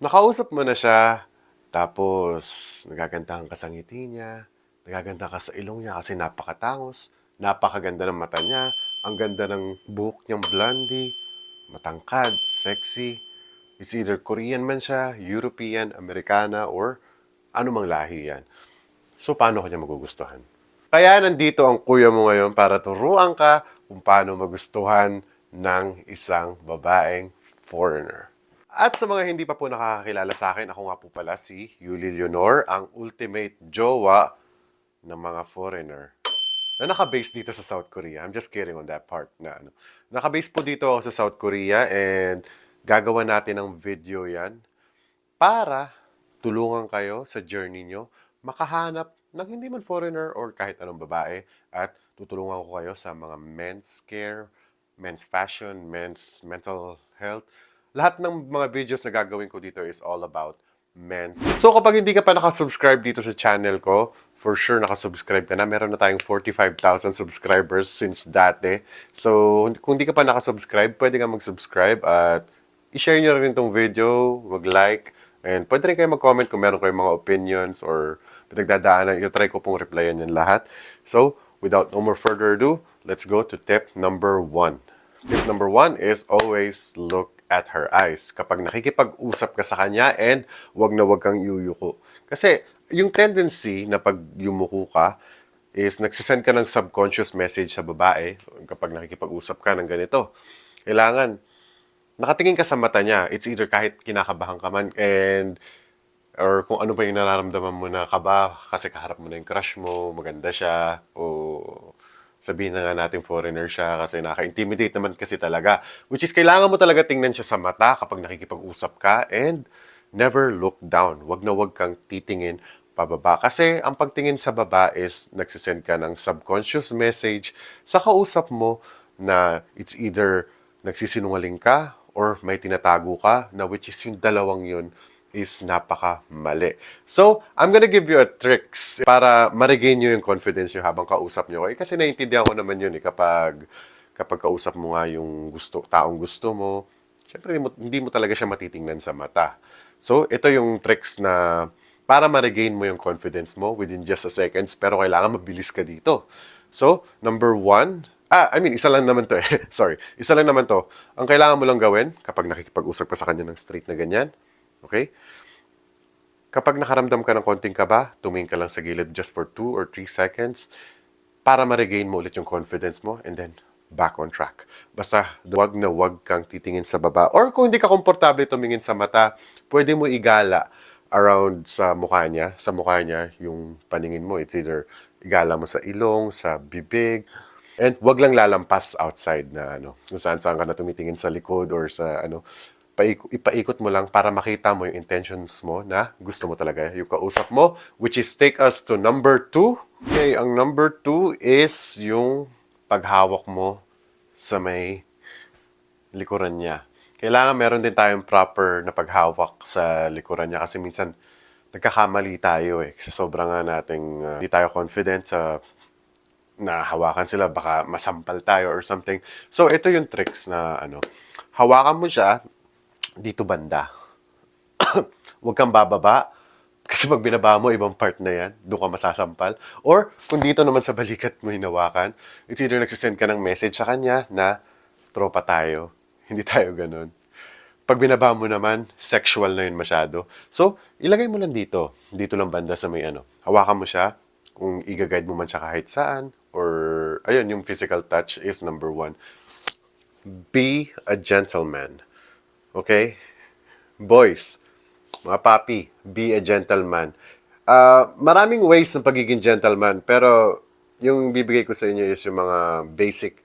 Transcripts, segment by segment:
nakausap mo na siya, tapos nagagandahan ka sa ngiti niya, nagaganda ka sa ilong niya kasi napakatangos, napakaganda ng mata niya, ang ganda ng buhok niyang blondie, matangkad, sexy. It's either Korean man siya, European, Americana, or anumang lahi yan. So, paano kanya magugustuhan? Kaya nandito ang kuya mo ngayon para turuan ka kung paano magustuhan ng isang babaeng foreigner. At sa mga hindi pa po nakakakilala sa akin, ako nga po pala si Yuli Leonor, ang ultimate jowa ng mga foreigner na naka-base dito sa South Korea. I'm just kidding on that part na ano. Naka-base po dito ako sa South Korea and gagawa natin ng video yan para tulungan kayo sa journey nyo makahanap ng hindi man foreigner or kahit anong babae at tutulungan ko kayo sa mga men's care, men's fashion, men's mental health. Lahat ng mga videos na gagawin ko dito is all about men's. So kapag hindi ka pa nakasubscribe dito sa channel ko, for sure nakasubscribe ka na. Meron na tayong 45,000 subscribers since dati. So kung hindi ka pa nakasubscribe, pwede ka mag-subscribe at i-share nyo rin itong video, mag-like, and pwede rin kayo mag-comment kung meron kayong mga opinions or pinagdadaanan. I-try ko pong replyan yan lahat. So, without no more further ado, let's go to tip number one. Tip number one is always look at her eyes. Kapag nakikipag-usap ka sa kanya and wag na wag kang yuyuko. Kasi yung tendency na pag yumuko ka is nagsisend ka ng subconscious message sa babae kapag nakikipag-usap ka ng ganito. Kailangan nakatingin ka sa mata niya. It's either kahit kinakabahan ka man and or kung ano ba yung nararamdaman mo na kaba kasi kaharap mo na yung crush mo, maganda siya, o sabihin na nga natin foreigner siya kasi naka-intimidate naman kasi talaga. Which is, kailangan mo talaga tingnan siya sa mata kapag nakikipag-usap ka and never look down. Wag na wag kang titingin pababa. Kasi ang pagtingin sa baba is nagsisend ka ng subconscious message sa kausap mo na it's either nagsisinungaling ka or may tinatago ka na which is yung dalawang yun is napaka mali. So, I'm gonna give you a tricks para ma-regain nyo yung confidence nyo habang kausap nyo. Eh, kasi naiintindihan ko naman yun eh, kapag, kapag kausap mo nga yung gusto, taong gusto mo, syempre hindi mo, hindi mo talaga siya matitingnan sa mata. So, ito yung tricks na para ma-regain mo yung confidence mo within just a seconds, pero kailangan mabilis ka dito. So, number one, ah, I mean, isa lang naman to eh. Sorry, isa lang naman to. Ang kailangan mo lang gawin kapag nakikipag-usap ka sa kanya ng straight na ganyan, okay? Kapag nakaramdam ka ng konting kaba, tumingin ka lang sa gilid just for 2 or 3 seconds para ma-regain mo ulit yung confidence mo and then back on track. Basta wag na wag kang titingin sa baba. Or kung hindi ka komportable tumingin sa mata, pwede mo igala around sa mukha niya, sa mukha niya yung paningin mo. It's either igala mo sa ilong, sa bibig, and wag lang lalampas outside na ano, kung saan saan ka na tumitingin sa likod or sa ano, paik- ipaikot mo lang para makita mo yung intentions mo na gusto mo talaga yung kausap mo, which is take us to number two. Okay, ang number two is yung paghawak mo sa may likuran niya. Kailangan meron din tayong proper na paghawak sa likuran niya kasi minsan nagkakamali tayo eh. Kasi sobrang nga nating uh, di tayo confident sa na hawakan sila, baka masampal tayo or something. So, ito yung tricks na ano, hawakan mo siya dito banda. Huwag kang bababa. Kasi pag binaba mo, ibang part na yan. Doon ka masasampal. Or, kung dito naman sa balikat mo hinawakan, it's either nagsisend ka ng message sa kanya na tropa tayo. Hindi tayo ganun. Pag binaba mo naman, sexual na yun masyado. So, ilagay mo lang dito. Dito lang banda sa may ano. Hawakan mo siya. Kung i-guide mo man siya kahit saan. Or, ayun, yung physical touch is number one. Be a gentleman. Okay? Boys, mga papi, be a gentleman. Ah, maraming ways ng pagiging gentleman, pero yung bibigay ko sa inyo is yung mga basic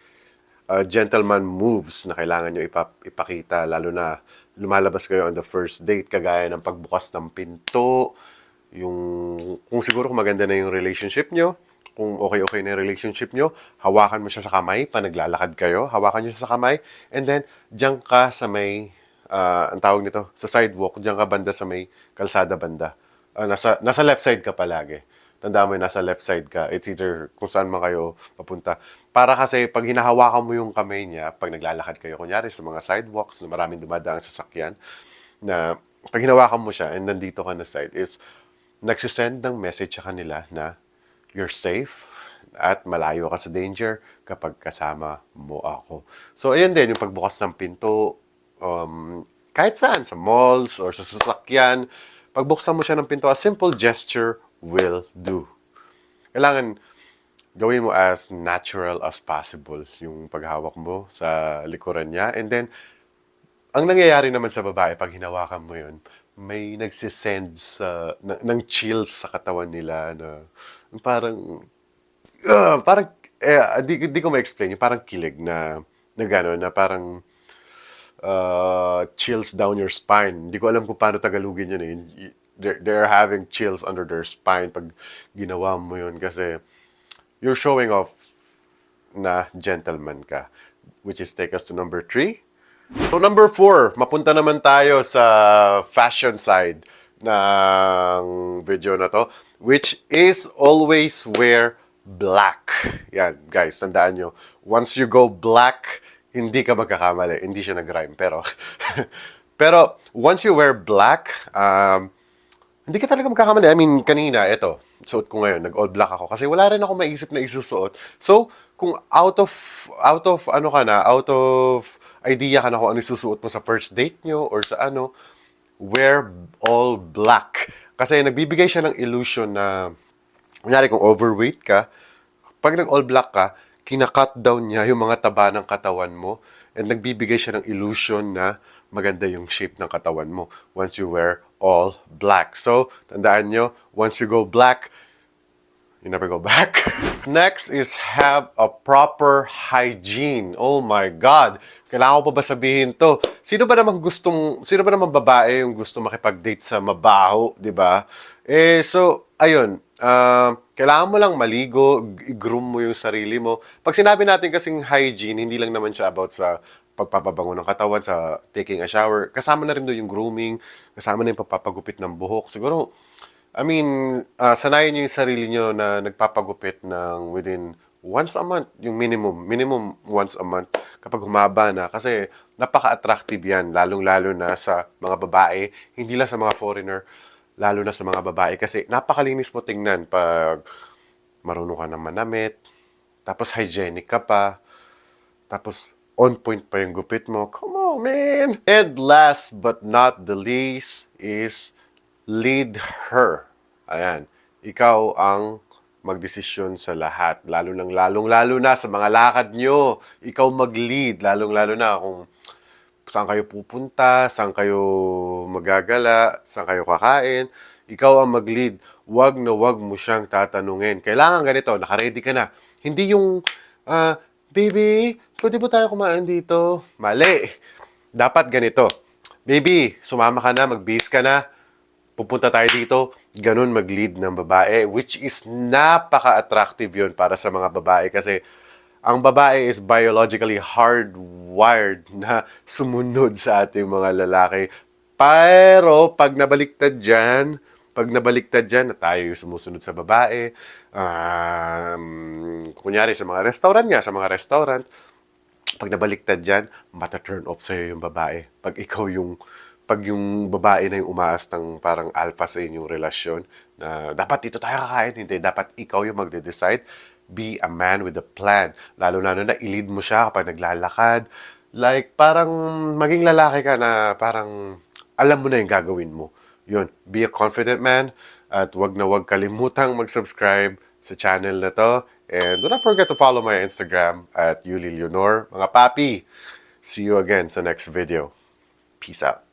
uh, gentleman moves na kailangan nyo ipa- ipakita, lalo na lumalabas kayo on the first date, kagaya ng pagbukas ng pinto, yung, kung siguro kung maganda na yung relationship nyo, kung okay-okay na yung relationship nyo, hawakan mo siya sa kamay, pa naglalakad kayo, hawakan nyo siya sa kamay, and then, diyan ka sa may, ah, ang tawag nito, sa sidewalk, diyan ka banda sa may kalsada banda. Ah, nasa, nasa left side ka palagi. Tandaan mo nasa left side ka. It's either kung saan man kayo papunta. Para kasi pag hinahawakan mo yung kamay niya, pag naglalakad kayo, kunyari sa mga sidewalks na maraming dumadaang sasakyan, na pag hinawakan mo siya and nandito ka na side is nagsisend ng message sa kanila na you're safe at malayo ka sa danger kapag kasama mo ako. So, ayan din, yung pagbukas ng pinto, um, kahit saan, sa malls or sa sasakyan, pagbuksan mo siya ng pinto, a simple gesture will do. Kailangan gawin mo as natural as possible yung paghawak mo sa likuran niya. And then, ang nangyayari naman sa babae, pag hinawakan mo yun, may nagsisend sa, ng, ng chills sa katawan nila na parang, ah, parang, eh, di, di ko ma-explain, parang kilig na, na gano'n, na parang, uh, chills down your spine. Hindi ko alam kung paano Tagalogin yun eh. They're, they're having chills under their spine pag ginawa mo yun kasi you're showing off na gentleman ka. Which is take us to number three. So number four, mapunta naman tayo sa fashion side ng video na to, which is always wear black. Yan, guys, tandaan nyo. Once you go black, hindi ka magkakamali. Hindi siya nag-rhyme, pero... pero, once you wear black, um, hindi ka talaga magkakamali. I mean, kanina, ito, suot ko ngayon, nag-all black ako. Kasi wala rin ako maisip na isusuot. So, kung out of, out of, ano ka na, out of idea ka na kung ano isusuot mo sa first date nyo or sa ano, wear all black. Kasi nagbibigay siya ng illusion na, kunyari kung overweight ka, pag nag-all black ka, kinakat down niya yung mga taba ng katawan mo and nagbibigay siya ng illusion na maganda yung shape ng katawan mo once you wear all black. So, tandaan nyo, once you go black, you never go back. Next is have a proper hygiene. Oh my God! Kailangan ko pa ba sabihin to? Sino ba namang gustong, sino ba namang babae yung gusto makipag-date sa mabaho, di ba? Eh, so, ayun. Ah, kailangan mo lang maligo, i-groom mo yung sarili mo. Pag sinabi natin kasing hygiene, hindi lang naman siya about sa pagpapabango ng katawan, sa taking a shower. Kasama na rin doon yung grooming, kasama na yung pagpapagupit ng buhok. Siguro, I mean, ah, sanayin niyo yung sarili niyo na nagpapagupit ng within once a month, yung minimum, minimum once a month kapag humaba na. Kasi napaka-attractive yan, lalong-lalo na sa mga babae, hindi lang sa mga foreigner, lalo na sa mga babae. Kasi napakalinis mo tingnan pag marunong ka na manamit, tapos hygienic ka pa, tapos on point pa yung gupit mo. Come on, man! And last but not the least is lead her. Ayan. Ikaw ang magdesisyon sa lahat. Lalo nang lalong lalo na sa mga lakad nyo. Ikaw mag-lead. Lalong lalo na kung saan kayo pupunta, saan kayo magagala, saan kayo kakain. Ikaw ang mag-lead. Wag na wag mo siyang tatanungin. Kailangan ganito, nakaready ka na. Hindi yung, ah, baby, pwede ba tayo kumain dito? Mali. Dapat ganito. Baby, sumama ka na, mag-base ka na pupunta tayo dito, ganun mag-lead ng babae, which is napaka-attractive yun para sa mga babae kasi ang babae is biologically hardwired na sumunod sa ating mga lalaki. Pero pag nabaliktad dyan, pag nabaliktad dyan na tayo yung sumusunod sa babae, um, kunyari sa mga restaurant nga, sa mga restaurant, pag nabaliktad dyan, mata-turn off sa'yo yung babae. Pag ikaw yung, pag yung babae na yung umaas ng parang alpha sa inyong relasyon, na dapat dito tayo kakain, hindi, dapat ikaw yung magde-decide. Be a man with a plan. Lalo-lalo na ilid mo siya kapag naglalakad. Like, parang maging lalaki ka na parang alam mo na yung gagawin mo. Yun, be a confident man at wag na wag kalimutang mag-subscribe sa channel na to. And do not forget to follow my Instagram at Yuli Leonor. Mga papi, see you again sa next video. Peace out.